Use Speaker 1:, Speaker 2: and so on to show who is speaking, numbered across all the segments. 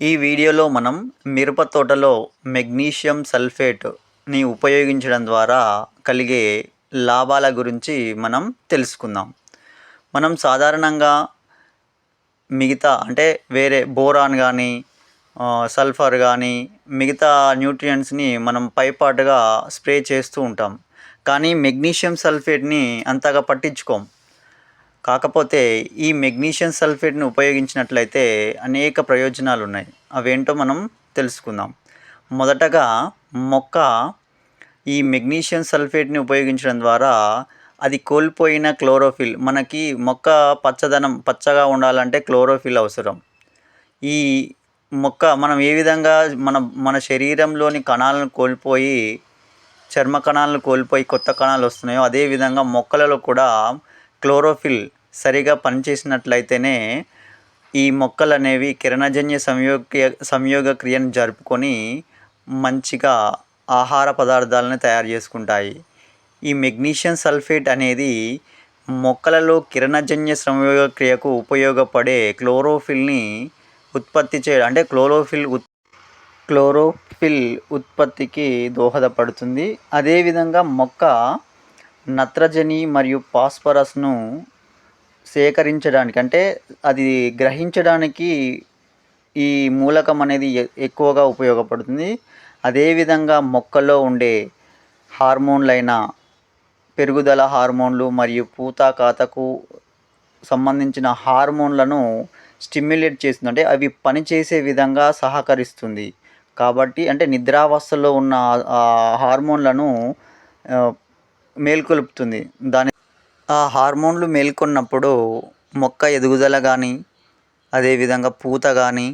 Speaker 1: ఈ వీడియోలో మనం మిరప తోటలో మెగ్నీషియం సల్ఫేట్ని ఉపయోగించడం ద్వారా కలిగే లాభాల గురించి మనం తెలుసుకుందాం. మనం సాధారణంగా మిగతా అంటే వేరే బోరాన్ కానీ సల్ఫర్ కానీ మిగతా న్యూట్రియంట్స్ని మనం పైపాటుగా స్ప్రే చేస్తూ ఉంటాం. కానీ మెగ్నీషియం సల్ఫేట్ని అంతగా పట్టించుకోం. కాకపోతే ఈ మెగ్నీషియం సల్ఫేట్ని ఉపయోగించినట్లయితే అనేక ప్రయోజనాలు ఉన్నాయి అవేంటో మనం తెలుసుకుందాం. మొదటగా మొక్క ఈ మెగ్నీషియం సల్ఫేట్ని ఉపయోగించడం ద్వారా అది కోల్పోయిన క్లోరోఫిల్ మనకి మొక్క పచ్చదనం పచ్చగా ఉండాలంటే క్లోరోఫిల్ అవసరం. ఈ మొక్క మనం ఏ విధంగా మన మన శరీరంలోని కణాలను కోల్పోయి చర్మ కణాలను కోల్పోయి కొత్త కణాలు వస్తున్నాయో అదేవిధంగా మొక్కలలో కూడా క్లోరోఫిల్ సరిగా పనిచేసినట్లయితేనే ఈ మొక్కలు అనేవి కిరణజన్య సంయోగ సంయోగ క్రియను జరుపుకొని మంచిగా ఆహార పదార్థాలను తయారు చేసుకుంటాయి. ఈ మెగ్నీషియం సల్ఫేట్ అనేది మొక్కలలో కిరణజన్య సంయోగ క్రియకు ఉపయోగపడే క్లోరోఫిల్ని ఉత్పత్తి చేయడం అంటే క్లోరోఫిల్ ఉత్ క్లోరోఫిల్ ఉత్పత్తికి దోహదపడుతుంది. అదేవిధంగా మొక్క నత్రజని మరియు ఫాస్ఫరస్ను సేకరించడానికి అంటే అది గ్రహించడానికి ఈ మూలకం అనేది ఎక్కువగా ఉపయోగపడుతుంది. అదేవిధంగా మొక్కల్లో ఉండే హార్మోన్లైన పెరుగుదల హార్మోన్లు మరియు పూత కాతకు సంబంధించిన హార్మోన్లను స్టిమ్యులేట్ చేస్తుంది. అంటే అవి పనిచేసే విధంగా సహకరిస్తుంది. కాబట్టి అంటే నిద్రావస్థలో ఉన్న హార్మోన్లను మేల్కొలుపుతుంది. దాని ఆ హార్మోన్లు మేల్కొన్నప్పుడు మొక్క ఎదుగుదల కానీ అదేవిధంగా పూత కానీ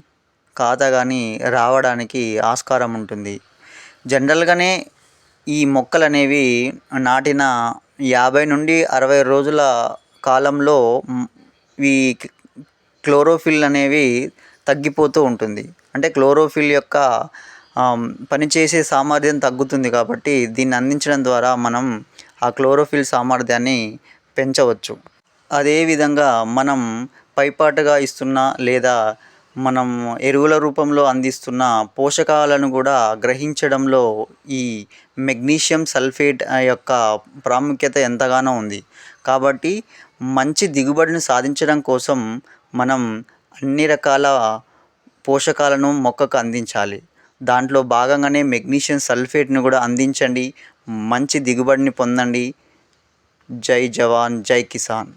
Speaker 1: కాత కానీ రావడానికి ఆస్కారం ఉంటుంది. జనరల్గానే ఈ మొక్కలు అనేవి నాటిన యాభై నుండి అరవై రోజుల కాలంలో ఈ క్లోరోఫిల్ అనేవి తగ్గిపోతూ ఉంటుంది. అంటే క్లోరోఫిల్ యొక్క పనిచేసే సామర్థ్యం తగ్గుతుంది కాబట్టి దీన్ని అందించడం ద్వారా మనం ఆ క్లోరోఫిల్ సామర్థ్యాన్ని పెంచవచ్చు. అదేవిధంగా మనం పైపాటుగా ఇస్తున్న లేదా మనం ఎరువుల రూపంలో అందిస్తున్న పోషకాలను కూడా గ్రహించడంలో ఈ మెగ్నీషియం సల్ఫేట్ యొక్క ప్రాముఖ్యత ఎంతగానో ఉంది. కాబట్టి మంచి దిగుబడిని సాధించడం కోసం మనం అన్ని రకాల పోషకాలను మొక్కకు అందించాలి. దాంట్లో భాగంగానే మెగ్నీషియం సల్ఫేట్ను కూడా అందించండి. మంచి దిగుబడిని పొందండి. जय जवान जय किसान।